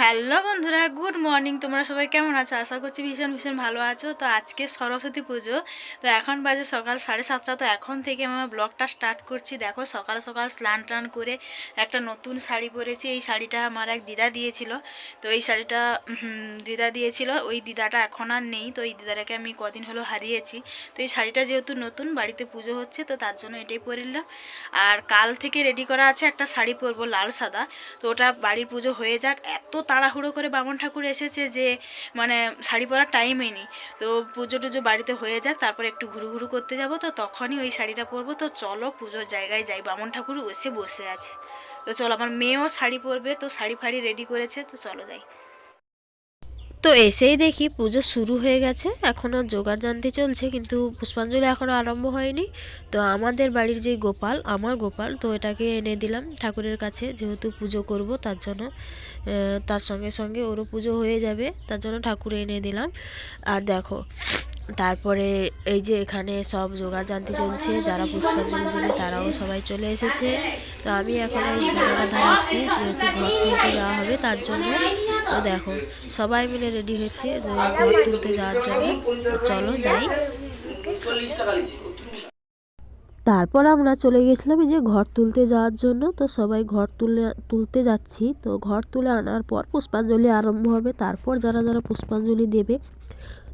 Hello বন্ধুরা, good morning. তোমরা সবাই কেমন আছো? আশা করছি ভীষণ ভীষণ ভালো আছো। তো আজকে সরস্বতী পুজো। তো এখন বাজে সকাল সাড়ে সাতটা। তো এখন থেকে আমার ব্লগটা স্টার্ট করছি। দেখো, সকাল সকাল স্নান টান করে একটা নতুন শাড়ি পরেছি। এই শাড়িটা আমার এক দিদা দিয়েছিল। তো এই শাড়িটা দিদা দিয়েছিল। ওই দিদাটা এখন আর নেই। তো এই দিদাটাকে আমি কদিন হলো হারিয়েছি। তো এই শাড়িটা যেহেতু নতুন, বাড়িতে পুজো হচ্ছে, তো তার জন্য এটাই পরে নিলাম। আর কাল থেকে রেডি করা আছে একটা শাড়ি পরবো, লাল সাদা। তো ওটা বাড়ির পুজো হয়ে যাক। এত তাড়াহুড়ো করে বামন ঠাকুর এসেছে যে মানে শাড়ি পরার টাইমই নেই। তো পুজো টুজো বাড়িতে হয়ে যাক, তারপর একটু ঘুরু ঘুরু করতে যাব, তো তখনই ওই শাড়িটা পরবো। তো চলো পুজোর জায়গায় যাই, বামন ঠাকুর এসে বসে আছে। তো চলো, আমার মেয়েও শাড়ি পরবে, তো শাড়ি ফাড়ি রেডি করেছে, তো চলো যাই। তো এসেই দেখি পুজো শুরু হয়ে গেছে। এখনও জোগাড় জানতে চলছে, কিন্তু পুষ্পাঞ্জলি এখনও আরম্ভ হয়নি। তো আমাদের বাড়ির যে গোপাল, আমার গোপাল, তো এটাকে এনে দিলাম ঠাকুরের কাছে যেহেতু পুজো করব, তার জন্য তার সঙ্গে সঙ্গে ওরও পুজো হয়ে যাবে, তার জন্য ঠাকুর এনে দিলাম। আর দেখো, তারপরে এই যে এখানে সব জোগাড় জানতে চলছে, যারা পুষ্পাঞ্জলি দেবে তারাও সবাই চলে এসেছে। তো আমি এখন এই ভিডিওটা দাঁড়াচ্ছি যেহেতু ঘর তুলতে যাওয়া হবে তার জন্য। তো দেখো, সবাই মিলে রেডি হচ্ছে ঘর তুলতে যাওয়ার জন্য। চলো যাই। তারপর আমরা চলে গেছিলাম যে ঘর তুলতে যাওয়ার জন্য। তো সবাই ঘর তুলে, তুলতে যাচ্ছি। তো ঘর তুলে আনার পর পুষ্পাঞ্জলি আরম্ভ হবে। তারপর যারা যারা পুষ্পাঞ্জলি দেবে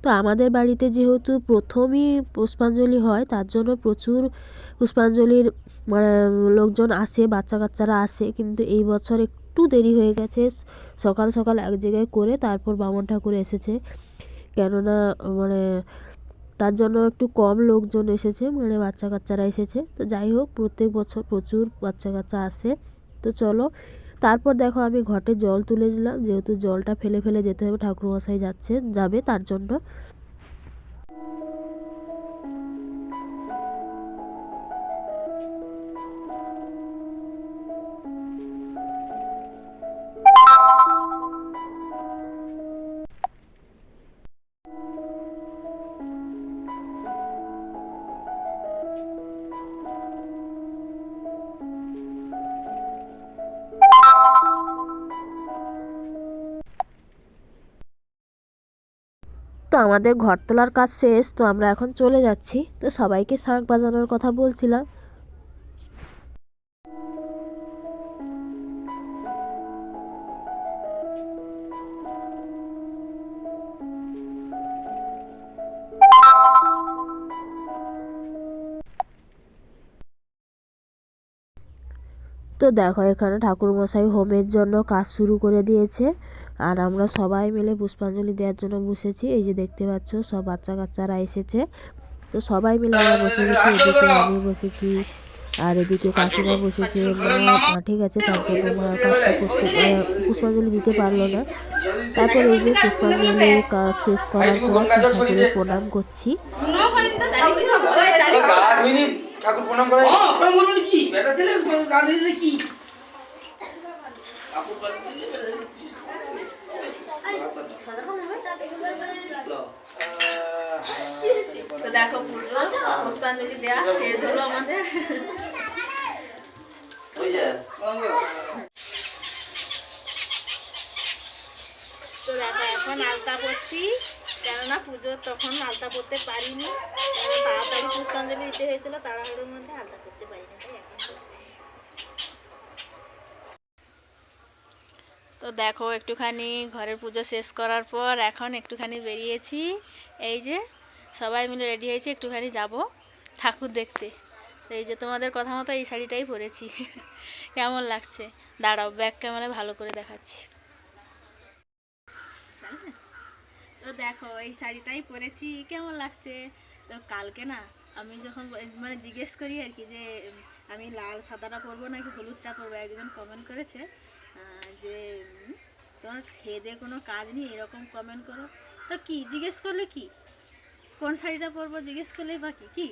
তো আমাদের বাড়িতে যেহেতু প্রথমই পুষ্পাঞ্জলি হয়, তার জন্য প্রচুর পুষ্পাঞ্জলির মানে লোকজন আসে বাচ্চা কাচ্চারা আসে। কিন্তু এই বছর একটু দেরি হয়ে গেছে, সকাল সকাল এক জায়গায় করে তারপর বামন ঠাকুর এসেছে। কেননা মানে তার জন্য একটু কম লোকজন এসেছে মানে বাচ্চা কাচ্চারা এসেছে। তো যাই হোক, প্রত্যেক বছর প্রচুর বাচ্চা কাচ্চা আসে। তো চলো তারপর দেখো আমি ঘটে জল তুলে নিলাম, যেহেতু জলটা ফেলে ফেলে যেতে হবে, ঠাকুরমশাই যাচ্ছে যাবে তার জন্য। তো আমাদের ঘর তোলার কাজ শেষ, তো আমরা এখন চলে যাচ্ছি। তো সবাইকে শাঁখ বাজানোর কথা বলছিলাম। তো দেখো, এখানে ঠাকুরমশাই হোমের জন্য কাজ শুরু করে দিয়েছে। আর আমরা সবাই মিলে পুষ্পাঞ্জলি দেওয়ার জন্য বসেছি। এই যে দেখতে পাচ্ছ সব বাচ্চা কাচ্চারা এসেছে। তো সবাই মিলে আমরা বসে গেছি এদিকে আমি বসেছি আর এদিকে কাকিমা বসেছে। মা মাঠে গেছে তার জন্য মা কাজটা করতে পুষ্পাঞ্জলি দিতে পারল না। তারপর এই যে পুষ্পাঞ্জলি কাজ শেষ করার পর ঠাকুরের প্রণাম করছি। ঠাকুর প্রণাম করে কি? বেটা ছেলে কি? দেখো পুজো, পুষ্পাঞ্জলি শেষ হলো আমাদের। এখন আলতা কেননা পুজোর তখন আলতা পারিনি। তাড়াতাড়ি পুষ্পাঞ্জলি দিতে হয়েছিল, তাড়াহুড়োর মধ্যে আলতা করতে পারিনি, তাই এখন করছি তো দেখো একটুখানি ঘরের পুজো শেষ করার পর এখন একটুখানি বেরিয়েছি। এই যে সবাই মিলে রেডি হয়েছি, একটুখানি যাব ঠাকুর দেখতে। এই যে তোমাদের কথা মতো এই শাড়িটাই পরেছি। কেমন লাগছে? দাঁড়াও ব্যাক ক্যামেরা ভালো করে দেখাচ্ছি। তো দেখো, এই শাড়িটাই পরেছি। কেমন লাগছে? তো কালকে না, আমি যখন মানে জিজ্ঞেস করি আর কি যে আমি লাল সাদাটা পরবো নাকি হলুদটা পরবো? একজন কমেন্ট করেছে যে তোমার খেয়ে কোনো কাজ নেই, এরকম কমেন্ট করো। তো কি, জিজ্ঞেস করলে কি? কোন শাড়িটা পরবো, জিজ্ঞেস করলেই বা কি? কি?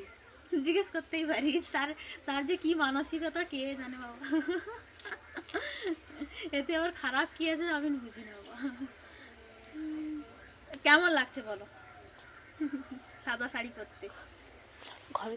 জিজ্ঞেস করতেই পারি। তার তার যে কি মানসিকতা, কে জানে বাবা। এতে আবার খারাপ কি আছে আমি বুঝি না বাবা। কেমন লাগছে বলো? সাদা শাড়ি পরতে। ঘরে